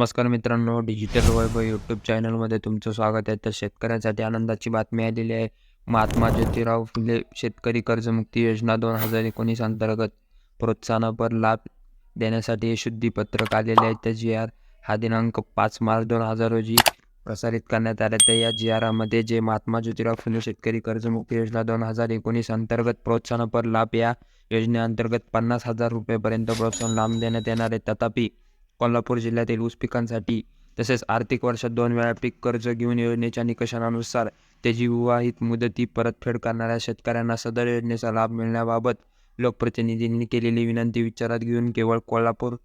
नमस्कार मित्रांनो डिजिटल वैभव यूट्यूब चॅनलमध्ये तुमचं स्वागत आहे. तर शेतकऱ्यांसाठी आनंदाची बातमी आलेली आहे. महात्मा ज्योतिराव फुले शेतकरी कर्जमुक्ती योजना दोन हजार एकोणीस अंतर्गत प्रोत्साहनपर लाभ देण्यासाठी हे शुद्धीपत्रक आलेले आहे. त्या जी आर हा दिनांक पाच मार्च दोन हजार रोजी प्रसारित करण्यात आला. त्या या जी आरामध्ये जे महात्मा ज्योतिराव फुले शेतकरी कर्जमुक्ती योजना दोन हजार एकोणीस अंतर्गत प्रोत्साहनपर लाभ या योजनेअंतर्गत पन्नास हजार रुपयेपर्यंत प्रोत्साहन लाभ देण्यात येणार आहे. तथापि कोल्हापूर जिल्ह्यातील ऊस पिकांसाठी तसेच आर्थिक वर्षात दोन वेळा पीक कर्ज घेऊन योजनेच्या निकषानुसार त्याची विवाहित मुदती परतफेड करणाऱ्या शेतकऱ्यांना सदर योजनेचा लाभ मिळण्याबाबत लोकप्रतिनिधींनी केलेली विनंती विचारात घेऊन केवळ कोल्हापूर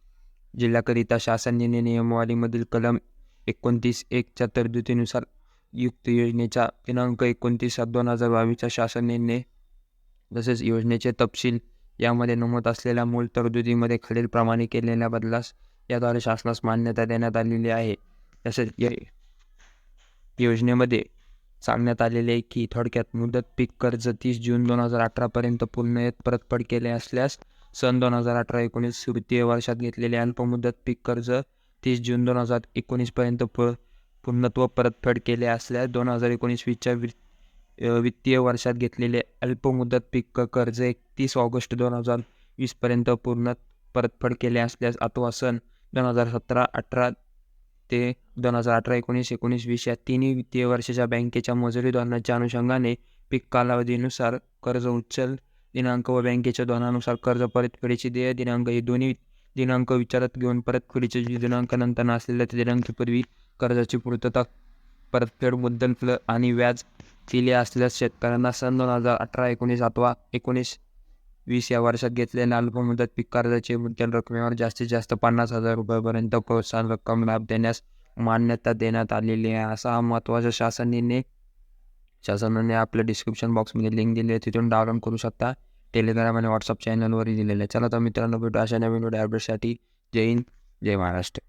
जिल्ह्याकरिता शासन नियमावलीमधील कलम एकोणतीस एकच्या तरतुदीनुसार युक्त योजनेच्या दिनांक एकोणतीस सात दोन हजार बावीसच्या शासन निर्णय तसेच योजनेचे तपशील यामध्ये नमूद असलेल्या मूळ तरतुदीमध्ये खालीलप्रमाणे केलेल्या बदलास याद्वारे शासनास मान्यता देण्यात आलेली आहे. तसेच या योजनेमध्ये सांगण्यात आलेले आहे की थोडक्यात मुदत पीक कर्ज तीस जून दोन हजार अठरापर्यंत पूर्णयत परतफेड केले असल्यास सन दोन हजार अठरा एकोणीस वित्तीय वर्षात घेतलेले अल्पमुदत पीक कर्ज तीस जून दोन हजार एकोणीसपर्यंत प पूर्णत्व परतफेड केले असल्यास दोन हजार एकोणीस वीसच्या वि वित्तीय वर्षात घेतलेले अल्पमुदत पीक कर्ज एकतीस ऑगस्ट दोन हजार वीसपर्यंत पूर्ण परतफेड केले असल्यास अथवा सन दोन हजार सतरा अठरा ते दोन हजार अठरा एकोणीस एकोणीस वीस या तिन्ही वित्तीय वर्षाच्या बँकेच्या मजुरी धोरणाच्या अनुषंगाने पीक कालावधीनुसार कर्ज उचल दिनांक व बँकेच्या धोरणानुसार कर्ज परतफेडीचे देय दिनांक हे दोन्ही दिनांक विचारात घेऊन परतफेडीचे जी दिनांक नंतर त्या कर्जाची पूर्तता परतफेड मुद्दल आणि व्याज दिले असल्यास शेतकऱ्यांना सन दोन हजार अठरा एकोणीस अथवा एकोणीस वीस या वर्षात घेतलेल्या अल्पमुदत पीक कर्जाचे मुद्दल रकमेवर जास्तीत जास्त पन्नास हजार रुपयापर्यंत प्रोत्साहन रक्कम लाभ देण्यास मान्यता देण्यात आलेली आहे. असा हा महत्त्वाचा शासन निर्णय शासनाने आपल्या डिस्क्रिप्शन बॉक्समध्ये लिंक दिली आहे. तिथून डाउनलोड करू शकता. टेलिग्राम आणि व्हॉट्सअप चॅनलवरही दिलेलं आहे. चला तर मित्रांनो भेटू अशा नवीन व्हिडिओ अपडेटसाठी जय हिंद जय महाराष्ट्र.